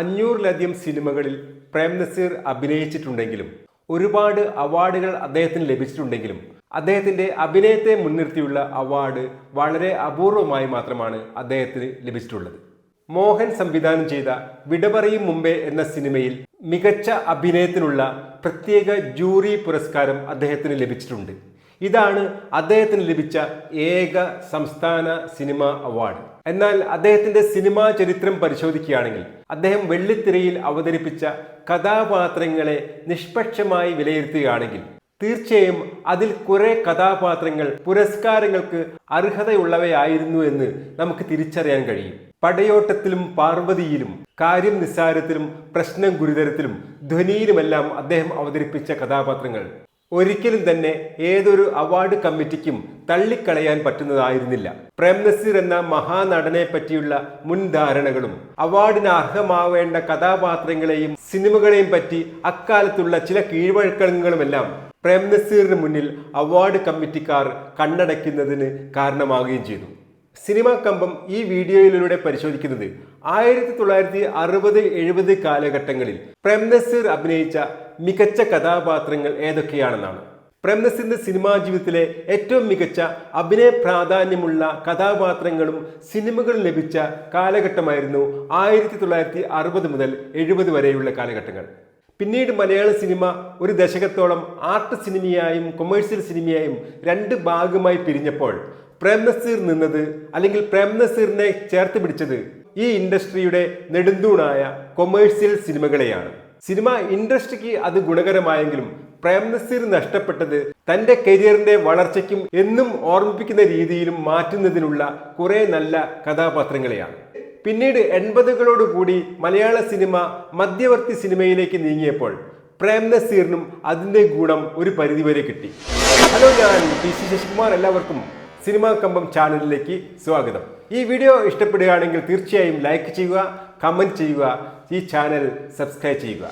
അഞ്ഞൂറിലധികം സിനിമകളിൽ പ്രേം നസീർ അഭിനയിച്ചിട്ടുണ്ടെങ്കിലും ഒരുപാട് അവാർഡുകൾ അദ്ദേഹത്തിന് ലഭിച്ചിട്ടുണ്ടെങ്കിലും അദ്ദേഹത്തിന്റെ അഭിനയത്തെ മുൻനിർത്തിയുള്ള അവാർഡ് വളരെ അപൂർവമായി മാത്രമാണ് അദ്ദേഹത്തിന് ലഭിച്ചിട്ടുള്ളത്. മോഹൻ സംവിധാനം ചെയ്ത വിടപറയും മുമ്പേ എന്ന സിനിമയിൽ മികച്ച അഭിനയത്തിനുള്ള പ്രത്യേക ജൂറി പുരസ്കാരം അദ്ദേഹത്തിന് ലഭിച്ചിട്ടുണ്ട്. ഇതാണ് അദ്ദേഹത്തിന് ലഭിച്ച ഏക സംസ്ഥാന സിനിമ അവാർഡ്. എന്നാൽ അദ്ദേഹത്തിന്റെ സിനിമാ ചരിത്രം പരിശോധിക്കുകയാണെങ്കിൽ അദ്ദേഹം വെള്ളിത്തിരയിൽ അവതരിപ്പിച്ച കഥാപാത്രങ്ങളെ നിഷ്പക്ഷമായി വിലയിരുത്തുകയാണെങ്കിൽ തീർച്ചയായും അതിൽ കുറെ കഥാപാത്രങ്ങൾ പുരസ്കാരങ്ങൾക്ക് അർഹതയുള്ളവയായിരുന്നു എന്ന് നമുക്ക് തിരിച്ചറിയാൻ കഴിയും. പടയോട്ടത്തിലും പാർവതിയിലും കാര്യം നിസ്സാരത്തിലും പ്രശ്നം ഗുരുതരത്തിലും ധ്വനിയിലുമെല്ലാം അദ്ദേഹം അവതരിപ്പിച്ച കഥാപാത്രങ്ങൾ. ഒരിക്കലും തന്നെ ഏതൊരു അവാർഡ് കമ്മിറ്റിക്കും തള്ളിക്കളയാൻ പറ്റുന്നതായിരുന്നില്ല. പ്രേം നസീർ എന്ന മഹാനടനെ പറ്റിയുള്ള മുൻധാരണകളും അവാർഡിന് അർഹമാവേണ്ട കഥാപാത്രങ്ങളെയും സിനിമകളെയും പറ്റി അക്കാലത്തുള്ള ചില കീഴ്വഴക്കങ്ങളുമെല്ലാം പ്രേം നസീറിന് മുന്നിൽ അവാർഡ് കമ്മിറ്റിക്കാർ കണ്ണടയ്ക്കുന്നതിന് കാരണമാവുകയും ചെയ്തു. സിനിമാ കമ്പം ഈ വീഡിയോയിലൂടെ പരിശോധിക്കുന്നത് ആയിരത്തി തൊള്ളായിരത്തി അറുപത് എഴുപത് കാലഘട്ടങ്ങളിൽ പ്രേം നസീർ അഭിനയിച്ച മികച്ച കഥാപാത്രങ്ങൾ ഏതൊക്കെയാണെന്നാണ്. പ്രേംനസിന്റെ സിനിമാ ജീവിതത്തിലെ ഏറ്റവും മികച്ച അഭിനയ പ്രാധാന്യമുള്ള കഥാപാത്രങ്ങളും സിനിമകളും ലഭിച്ച കാലഘട്ടമായിരുന്നു ആയിരത്തി തൊള്ളായിരത്തി അറുപത് മുതൽ എഴുപത് വരെയുള്ള കാലഘട്ടങ്ങൾ. പിന്നീട് മലയാള സിനിമ ഒരു ദശകത്തോളം ആർട്ട് സിനിമയായും കൊമേഴ്സ്യൽ സിനിമയായും രണ്ട് ഭാഗമായി പിരിഞ്ഞപ്പോൾ പ്രേംനസീർ നിന്നത് അല്ലെങ്കിൽ പ്രേംനസീറിനെ ചേർത്ത് പിടിച്ചത് ഈ ഇൻഡസ്ട്രിയുടെ നെടുന്തൂണായ കൊമേഴ്സ്യൽ സിനിമകളെയാണ്. സിനിമ ഇൻഡസ്ട്രിക്ക് അത് ഗുണകരമായെങ്കിലും പ്രേംനസീർ നഷ്ടപ്പെട്ടത് തന്റെ കരിയറിന്റെ വളർച്ചയ്ക്കും എന്നും ഓർമ്മിപ്പിക്കുന്ന രീതിയിലും മാറ്റുന്നതിനുള്ള കുറെ നല്ല കഥാപാത്രങ്ങളെയാണ്. പിന്നീട് എൺപതുകളോടുകൂടി മലയാള സിനിമ മധ്യവർത്തി സിനിമയിലേക്ക് നീങ്ങിയപ്പോൾ പ്രേംനസീറിനും അതിന്റെ ഗുണം ഒരു പരിധിവരെ കിട്ടി. ഹലോ ഞാൻ ടി സി ശശികുമാർ. എല്ലാവർക്കും സിനിമാ കമ്പം ചാനലിലേക്ക് സ്വാഗതം. ഈ വീഡിയോ ഇഷ്ടപ്പെടുകയാണെങ്കിൽ തീർച്ചയായും ലൈക്ക് ചെയ്യുക കമന്റ് ചെയ്യുക ഈ ചാനൽ സബ്സ്ക്രൈബ് ചെയ്യുക.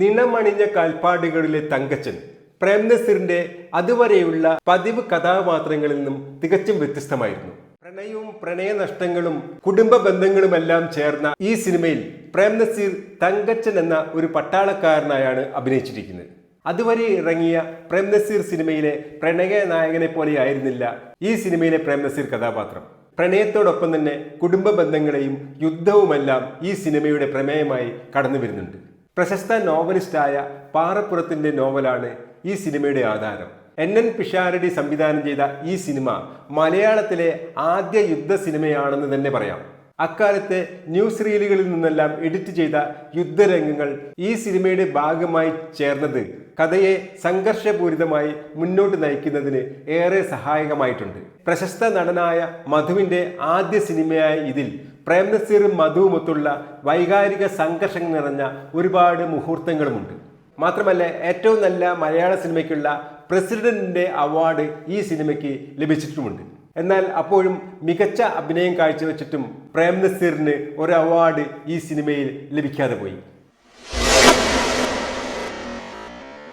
നിണമണിഞ്ഞ കാൽപ്പാടുകളിലെ തങ്കച്ചൻ പ്രേം നസീറിന്റെ അതുവരെയുള്ള പതിവ് കഥാപാത്രങ്ങളിൽ നിന്നും തികച്ചും വ്യത്യസ്തമായിരുന്നു. പ്രണയവും പ്രണയനഷ്ടങ്ങളും കുടുംബ ബന്ധങ്ങളുമെല്ലാം ചേർന്ന ഈ സിനിമയിൽ പ്രേം നസീർ തങ്കച്ചൻ എന്ന ഒരു പട്ടാളക്കാരനായാണ് അഭിനയിച്ചിരിക്കുന്നത്. അതുവരെ ഇറങ്ങിയ പ്രേം നസീർ സിനിമയിലെ പ്രണയ നായകനെ പോലെയായിരുന്നില്ല ഈ സിനിമയിലെ പ്രേം നസീർ കഥാപാത്രം. പ്രണയത്തോടൊപ്പം തന്നെ കുടുംബ ബന്ധങ്ങളെയും യുദ്ധവുമെല്ലാം ഈ സിനിമയുടെ പ്രമേയമായി കടന്നു വരുന്നുണ്ട്. പ്രശസ്ത നോവലിസ്റ്റായ പാറപ്പുറത്തിന്റെ നോവലാണ് ഈ സിനിമയുടെ ആധാരം. എൻ എൻ പിഷാരടി സംവിധാനം ചെയ്ത ഈ സിനിമ മലയാളത്തിലെ ആദ്യ യുദ്ധ സിനിമയാണെന്ന് തന്നെ പറയാം. അക്കാലത്തെ ന്യൂസ് റീലുകളിൽ നിന്നെല്ലാം എഡിറ്റ് ചെയ്ത യുദ്ധരംഗങ്ങൾ ഈ സിനിമയുടെ ഭാഗമായി ചേർന്നത്. കഥയെ സംഘർഷപൂരിതമായി മുന്നോട്ട് നയിക്കുന്നതിന് ഏറെ സഹായകമായിട്ടുണ്ട്. പ്രശസ്ത നടനായ മധുവിന്റെ ആദ്യ സിനിമയായ ഇതിൽ പ്രേം നസീറും മധുവുമൊത്തുള്ള വൈകാരിക സംഘർഷങ്ങൾ നിറഞ്ഞ ഒരുപാട് മുഹൂർത്തങ്ങളുമുണ്ട്. മാത്രമല്ല ഏറ്റവും നല്ല മലയാള സിനിമയ്ക്കുള്ള പ്രസിഡന്റിന്റെ അവാർഡ് ഈ സിനിമയ്ക്ക് ലഭിച്ചിട്ടുമുണ്ട്. എന്നാൽ അപ്പോഴും മികച്ച അഭിനയം കാഴ്ചവെച്ചിട്ടും പ്രേം നസീറിന് ഒരു അവാർഡ് ഈ സിനിമയിൽ ലഭിക്കാതെ പോയി.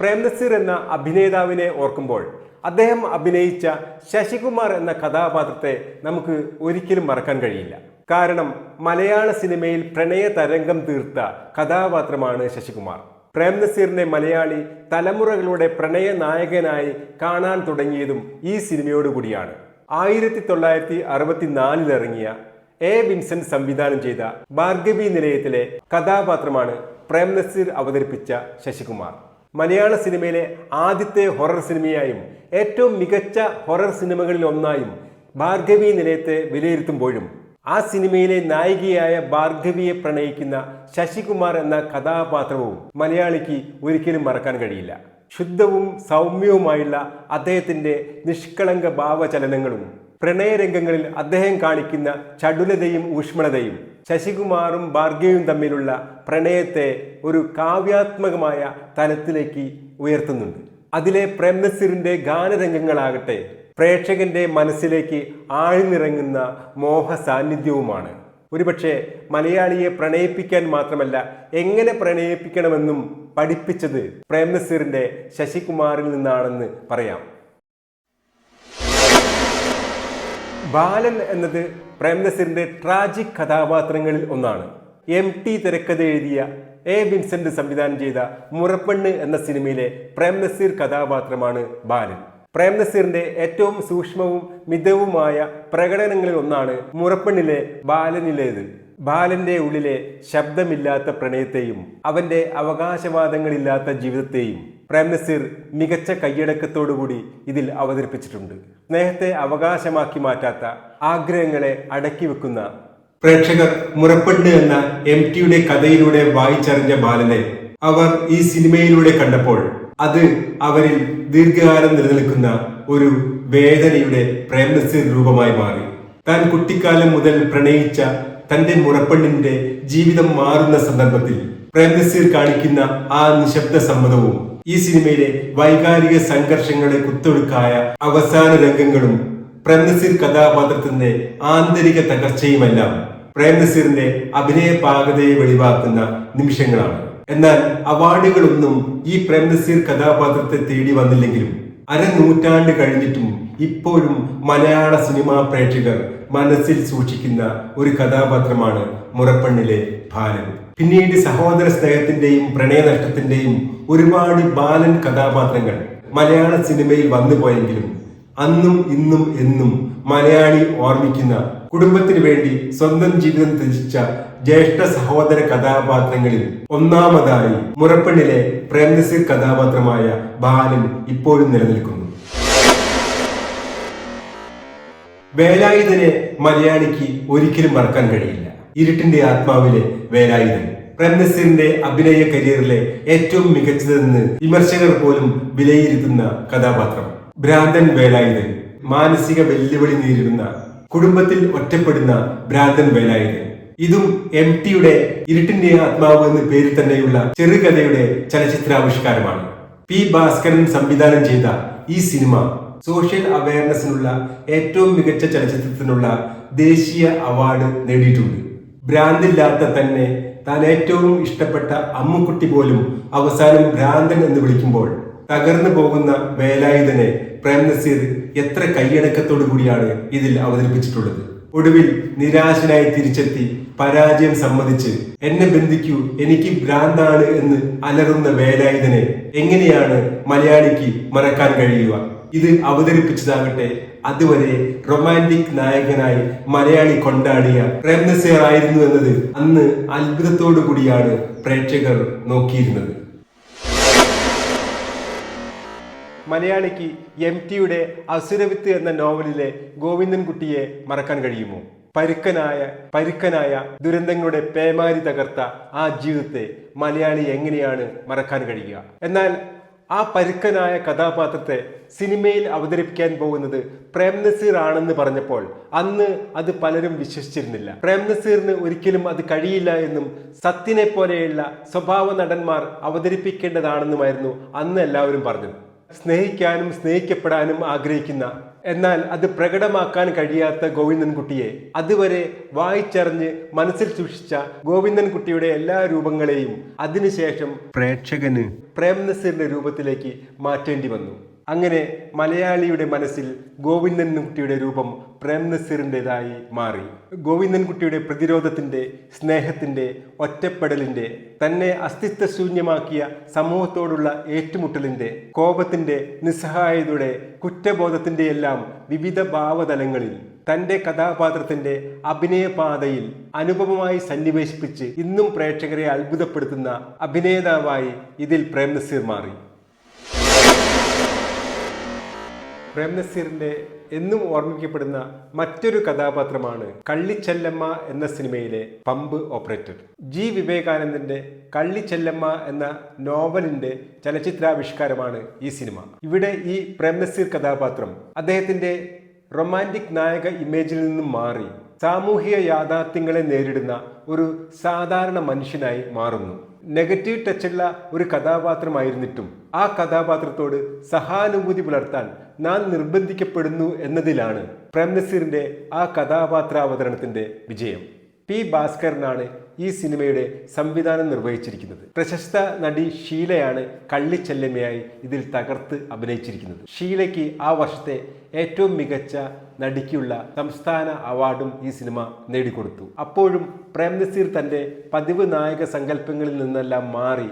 പ്രേം നസീർ എന്ന അഭിനേതാവിനെ ഓർക്കുമ്പോൾ അദ്ദേഹം അഭിനയിച്ച ശശികുമാർ എന്ന കഥാപാത്രത്തെ നമുക്ക് ഒരിക്കലും മറക്കാൻ കഴിയില്ല. കാരണം മലയാള സിനിമയിൽ പ്രണയ തരംഗം തീർത്ത കഥാപാത്രമാണ് ശശികുമാർ. പ്രേം നസീറിനെ മലയാളി തലമുറകളുടെ പ്രണയ നായകനായി കാണാൻ തുടങ്ങിയതും ഈ സിനിമയോടുകൂടിയാണ്. ആയിരത്തി തൊള്ളായിരത്തി അറുപത്തിനാലിൽ ഇറങ്ങിയ എ വിൻസെന്റ് സംവിധാനം ചെയ്ത ഭാർഗവി നിലയത്തിലെ കഥാപാത്രമാണ് പ്രേം നസീർ അവതരിപ്പിച്ച ശശികുമാർ. മലയാള സിനിമയിലെ ആദ്യത്തെ ഹൊറർ സിനിമയായും ഏറ്റവും മികച്ച ഹൊറർ സിനിമകളിൽ ഒന്നായും ഭാർഗവി നിലയത്തെ വിലയിരുത്തുമ്പോഴും ആ സിനിമയിലെ നായികയായ ഭാർഗവിയെ പ്രണയിക്കുന്ന ശശികുമാർ എന്ന കഥാപാത്രവും മലയാളിക്ക് ഒരിക്കലും മറക്കാൻ കഴിയില്ല. ശുദ്ധവും സൗമ്യവുമായുള്ള അദ്ദേഹത്തിന്റെ നിഷ്കളങ്ക ഭാവചലനങ്ങളും പ്രണയരംഗങ്ങളിൽ അദ്ദേഹം കാണിക്കുന്ന ചടുലതയും ഊഷ്മളതയും ശശികുമാറും ഭാർഗവിയും തമ്മിലുള്ള പ്രണയത്തെ ഒരു കാവ്യാത്മകമായ തലത്തിലേക്ക് ഉയർത്തുന്നുണ്ട്. അതിലെ പ്രേംനസിറിന്റെ ഗാനരംഗങ്ങളാകട്ടെ പ്രേക്ഷകന്റെ മനസ്സിലേക്ക് ആഴ്ന്നിറങ്ങുന്ന മോഹ സാന്നിധ്യവുമാണ് ഒരുപക്ഷെ മലയാളിയെ പ്രണയിപ്പിക്കാൻ മാത്രമല്ല എങ്ങനെ പ്രണയിപ്പിക്കണമെന്നും പഠിപ്പിച്ചത് പ്രേം നസീറിന്റെ ശശികുമാറിൽ നിന്നാണെന്ന് പറയാം. ബാലൻ എന്നത് പ്രേംനസീറിന്റെ ട്രാജിക് കഥാപാത്രങ്ങളിൽ ഒന്നാണ്. എം ടി തിരക്കഥ എഴുതിയ എ വിൻസെന്റ് സംവിധാനം ചെയ്ത മുറപ്പെണ്ണ് എന്ന സിനിമയിലെ പ്രേം നസീർ കഥാപാത്രമാണ് ബാലൻ. പ്രേം നസീറിന്റെ ഏറ്റവും സൂക്ഷ്മവും മിതവുമായ പ്രകടനങ്ങളിൽ ഒന്നാണ് മുറപ്പെണ്ണിലെ ബാലനിലേത്. ബാലന്റെ ഉള്ളിലെ ശബ്ദമില്ലാത്ത പ്രണയത്തെയും അവന്റെ അവകാശവാദങ്ങളില്ലാത്ത ജീവിതത്തെയും പ്രേംനസീർ മികച്ച കൈയടക്കത്തോടുകൂടി ഇതിൽ അവതരിപ്പിച്ചിട്ടുണ്ട്. സ്നേഹത്തെ അവകാശമാക്കി മാറ്റാത്ത ആഗ്രഹങ്ങളെ അടക്കി വെക്കുന്ന പ്രേക്ഷകർ മുറപ്പെട്ട് എന്ന എം ടിയുടെ കഥയിലൂടെ വായിച്ചറിഞ്ഞ ബാലനെ അവർ ഈ സിനിമയിലൂടെ കണ്ടപ്പോൾ അത് അവരിൽ ദീർഘകാലം നിലനിൽക്കുന്ന ഒരു വേദനയുടെ പ്രേംനസീർ രൂപമായി മാറി. താൻ കുട്ടിക്കാലം മുതൽ പ്രണയിച്ച തന്റെ മുറപ്പെണ്ണിന്റെ ജീവിതം മാറുന്ന സന്ദർഭത്തിൽ പ്രേംനസീർ കാണിക്കുന്ന ആ നിശബ്ദ സമ്മതവും ഈ സിനിമയിലെ വൈകാരിക സംഘർഷങ്ങളെ കുത്തൊഴുക്കായ അവസാന രംഗങ്ങളും പ്രേംനസീർ കഥാപാത്രത്തിന്റെ ആന്തരിക തകർച്ചയുമെല്ലാം പ്രേംനസീറിന്റെ അഭിനയ പാകതയെ വെളിവാക്കുന്ന നിമിഷങ്ങളാണ്. എന്നാൽ അവാർഡുകളൊന്നും ഈ പ്രേംനസീർ കഥാപാത്രത്തെ തേടി വന്നില്ലെങ്കിലും അരനൂറ്റാണ്ട് കഴിഞ്ഞിട്ടും ഇപ്പോഴും മലയാള സിനിമാ പ്രേക്ഷകർ മനസ്സിൽ സൂക്ഷിക്കുന്ന ഒരു കഥാപാത്രമാണ് മുറപ്പെണ്ണിലെ ബാലൻ. പിന്നീട് സഹോദര സ്നേഹത്തിന്റെയും പ്രണയനഷ്ടത്തിന്റെയും ഒരുപാട് ബാലൻ കഥാപാത്രങ്ങൾ മലയാള സിനിമയിൽ വന്നുപോയെങ്കിലും അന്നും ഇന്നും എന്നും മലയാളി ഓർമ്മിക്കുന്ന കുടുംബത്തിന് വേണ്ടി സ്വന്തം ജീവിതം ത്യജിച്ച ജ്യേഷ്ഠ സഹോദര കഥാപാത്രങ്ങളിൽ ഒന്നാമതായി മുറപ്പെണ്ണിലെ പ്രേംനസീർ കഥാപാത്രമായ ബാലൻ ഇപ്പോഴും നിലനിൽക്കുന്നു. വേലായുധനെ മലയാളിക്ക് ഒരിക്കലും മറക്കാൻ കഴിയില്ല. ഇരുട്ടിന്റെ ആത്മാവിലെ വേലായുധൻ. പ്രേംനസീറിന്റെ അഭിനയ കരിയറിലെ ഏറ്റവും മികച്ചതെന്ന് വിമർശകർ പോലും വിലയിരുത്തുന്ന കഥാപാത്രം. ഭ്രാന്തൻ വേലായുധൻ. മാനസിക വെല്ലുവിളി നേരിടുന്ന കുടുംബത്തിൽ ഒറ്റപ്പെടുന്ന ഭ്രാന്തൻ വേലായുധൻ. ഇതും എം ടിയുടെ ഇരുട്ടിന്റെ ആത്മാവ് എന്ന പേരിൽ തന്നെയുള്ള ചെറുകഥയുടെ ചലച്ചിത്രാവിഷ്കാരമാണ്. പി ഭാസ്കരൻ സംവിധാനം ചെയ്ത ഈ സിനിമ സോഷ്യൽ അവയർനെസ്സിനുള്ള ഏറ്റവും മികച്ച ചലച്ചിത്രത്തിനുള്ള ദേശീയ അവാർഡ് നേടിയിട്ടുണ്ട്. ഭ്രാന്തില്ലാത്ത തന്നെ താൻ ഏറ്റവും ഇഷ്ടപ്പെട്ട അമ്മുക്കുട്ടി പോലും അവസാനം ഭ്രാന്തൻ എന്ന് വിളിക്കുമ്പോൾ തകർന്നു പോകുന്ന വേലായുധനെ പ്രേംനസീർ എത്ര കൈയടക്കത്തോടു കൂടിയാണ് ഇതിൽ അവതരിപ്പിച്ചിട്ടുള്ളത്. ഒടുവിൽ നിരാശനായി തിരിച്ചെത്തി പരാജയം സമ്മതിച്ച് എന്നെ ബന്ധിക്കൂ എനിക്ക് ഭ്രാന്താണ് എന്ന് അലറുന്ന വേലായുധനെ എങ്ങനെയാണ് മലയാളിക്ക് മറക്കാൻ കഴിയുക? ഇത് അവതരിപ്പിച്ചതാകട്ടെ അതുവരെ റൊമാന്റിക് നായകനായി മലയാളി കൊണ്ടാടിയ പ്രേംനസീർ ആയിരുന്നു എന്നത് അന്ന് അത്ഭുതത്തോടു കൂടിയാണ് പ്രേക്ഷകർ നോക്കിയിരുന്നത്. മലയാളിക്ക് എം ടിയുടെ അസുരവിത്ത് എന്ന നോവലിലെ ഗോവിന്ദൻകുട്ടിയെ മറക്കാൻ കഴിയുമോ? പരുക്കനായ പരുക്കനായ ദുരന്തങ്ങളുടെ പേമാരി തകർത്ത ആ ജീവിതത്തെ മലയാളി എങ്ങനെയാണ് മറക്കാൻ കഴിയുക? എന്നാൽ ആ പരുക്കനായ കഥാപാത്രത്തെ സിനിമയിൽ അവതരിപ്പിക്കാൻ പോകുന്നത് പ്രേം നസീർ ആണെന്ന് പറഞ്ഞപ്പോൾ അന്ന് അത് പലരും വിശ്വസിച്ചിരുന്നില്ല. പ്രേം പ്രേംനസീറിന് ഒരിക്കലും അത് കഴിയില്ല എന്നും സത്യനെ പോലെയുള്ള സ്വഭാവ നടന്മാർ അവതരിപ്പിക്കേണ്ടതാണെന്നുമായിരുന്നു അന്ന് എല്ലാവരും പറഞ്ഞത്. സ്നേഹിക്കാനും സ്നേഹിക്കപ്പെടാനും ആഗ്രഹിക്കുന്ന എന്നാൽ അത് പ്രകടമാക്കാൻ കഴിയാത്ത ഗോവിന്ദൻകുട്ടിയെ അതുവരെ വായിച്ചറിഞ്ഞ് മനസ്സിൽ സൂക്ഷിച്ച ഗോവിന്ദൻകുട്ടിയുടെ എല്ലാ രൂപങ്ങളെയും അതിനുശേഷം പ്രേക്ഷകന് പ്രേംനസീറിന്റെ രൂപത്തിലേക്ക് മാറ്റേണ്ടി വന്നു. അങ്ങനെ മലയാളിയുടെ മനസ്സിൽ ഗോവിന്ദൻകുട്ടിയുടെ രൂപം പ്രേം പ്രേംനസീറിന്റെതായി മാറി. ഗോവിന്ദൻകുട്ടിയുടെ പ്രതിരോധത്തിന്റെ സ്നേഹത്തിന്റെ ഒറ്റപ്പെടലിന്റെ തന്നെ അസ്തിത്വശൂന്യമാക്കിയ സമൂഹത്തോടുള്ള ഏറ്റുമുട്ടലിന്റെ കോപത്തിന്റെ നിസ്സഹായതയുടെ കുറ്റബോധത്തിന്റെ എല്ലാം വിവിധ ഭാവതലങ്ങളിൽ തന്റെ കഥാപാത്രത്തിന്റെ അഭിനയപാതയിൽ അനുപമമായി സന്നിവേശിപ്പിച്ച് ഇന്നും പ്രേക്ഷകരെ അത്ഭുതപ്പെടുത്തുന്ന അഭിനേതാവായി ഇതിൽ പ്രേംനസീർ മാറി. പ്രേംനസീറിന്റെ എന്നും ഓർമ്മിക്കപ്പെടുന്ന മറ്റൊരു കഥാപാത്രമാണ് കള്ളിച്ചെല്ലമ്മ എന്ന സിനിമയിലെ പമ്പ് ഓപ്പറേറ്റർ. ജി വിവേകാനന്ദന്റെ കള്ളിച്ചെല്ലമ്മ എന്ന നോവലിന്റെ ചലച്ചിത്രാവിഷ്കാരമാണ് ഈ സിനിമ. ഇവിടെ ഈ പ്രേംനസീർ കഥാപാത്രം അദ്ദേഹത്തിന്റെ റൊമാന്റിക് നായക ഇമേജിൽ നിന്നും മാറി സാമൂഹിക യാഥാർത്ഥ്യങ്ങളെ നേരിടുന്ന ഒരു സാധാരണ മനുഷ്യനായി മാറുന്നു. നെഗറ്റീവ് ടച്ചുള്ള ഒരു കഥാപാത്രമായിരുന്നിട്ടും ആ കഥാപാത്രത്തോട് സഹാനുഭൂതി പുലർത്താൻ നാം നിർബന്ധിക്കപ്പെടുന്നു എന്നതിലാണ് പ്രേംനസീറിന്റെ ആ കഥാപാത്രാവതരണത്തിന്റെ വിജയം. പി ഭാസ്കരനാണ് ഈ സിനിമയുടെ സംവിധാനം നിർവഹിച്ചിരിക്കുന്നത്. പ്രശസ്ത നടി ഷീലയാണ് കള്ളിച്ചെല്ലമ്മയായി ഇതിൽ തകർത്ത് അഭിനയിച്ചിരിക്കുന്നത്. ഷീലയ്ക്ക് ആ വർഷത്തെ ഏറ്റവും മികച്ച നടിക്കുള്ള സംസ്ഥാന അവാർഡും ഈ സിനിമ നേടിക്കൊടുത്തു. അപ്പോഴും പ്രേം നസീർ തന്റെ പതിവ് നായക സങ്കല്പങ്ങളിൽ നിന്നെല്ലാം മാറി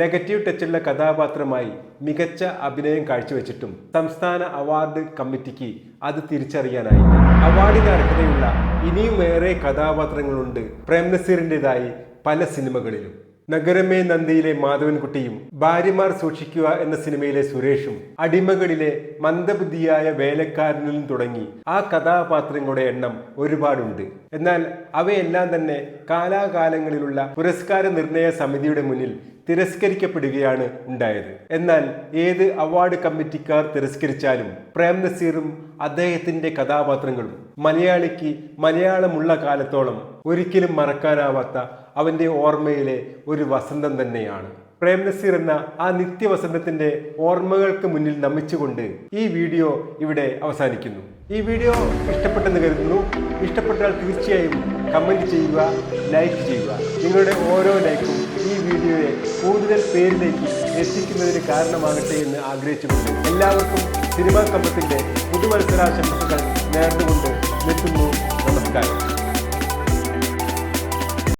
നെഗറ്റീവ് ടച്ചുള്ള കഥാപാത്രമായി മികച്ച അഭിനയം കാഴ്ചവെച്ചിട്ടും സംസ്ഥാന അവാർഡ് കമ്മിറ്റിക്ക് അത് തിരിച്ചറിയാനായി അവാർഡിന് അർഹതയുള്ള ഇനിയും കഥാപാത്രങ്ങളുണ്ട് പ്രേം നസീറിന്റെതായി പല സിനിമകളിലും. നഗരമേ നന്ദിയിലെ മാധവൻകുട്ടിയും ഭാര്യമാർ സൂക്ഷിക്കുക എന്ന സിനിമയിലെ സുരേഷും അടിമകളിലെ മന്ദബുദ്ധിയായ വേലക്കാരനിലും തുടങ്ങി. ആ കഥാപാത്രങ്ങളുടെ എണ്ണം ഒരുപാടുണ്ട്. എന്നാൽ അവയെല്ലാം തന്നെ കാലാകാലങ്ങളിലുള്ള പുരസ്കാര നിർണയ സമിതിയുടെ മുന്നിൽ തിരസ്കരിക്കപ്പെടുകയാണ് ഉണ്ടായത്. എന്നാൽ ഏത് അവാർഡ് കമ്മിറ്റിക്കാർ തിരസ്കരിച്ചാലും പ്രേം നസീറും അദ്ദേഹത്തിന്റെ കഥാപാത്രങ്ങളും മലയാളിക്ക് മലയാളമുള്ള കാലത്തോളം ഒരിക്കലും മറക്കാനാവാത്ത അവന്റെ ഓർമ്മയിലെ ഒരു വസന്തം തന്നെയാണ്. പ്രേം നസീർ എന്ന ആ നിത്യവസന്തത്തിന്റെ ഓർമ്മകൾക്ക് മുന്നിൽ നമിച്ചുകൊണ്ട് ഈ വീഡിയോ ഇവിടെ അവസാനിക്കുന്നു. ഈ വീഡിയോ ഇഷ്ടപ്പെട്ടെന്ന് കരുതുന്നു. ഇഷ്ടപ്പെട്ടാൽ തീർച്ചയായും കമന്റ് ചെയ്യുക ലൈക്ക് ചെയ്യുക. നിങ്ങളുടെ ഓരോ ലൈക്കും ഈ വീഡിയോയെ കൂടുതൽ പേരിലേക്ക് എത്തിക്കുന്നതിന് കാരണമാകട്ടെ എന്ന് ആഗ്രഹിച്ചുകൊണ്ട് എല്ലാവർക്കും സിനിമാ കമ്പത്തിന്റെ പുതുവത്സരാശംസകൾ നേർന്നുകൊണ്ട് നിർത്തുന്നു നമസ്കാരം.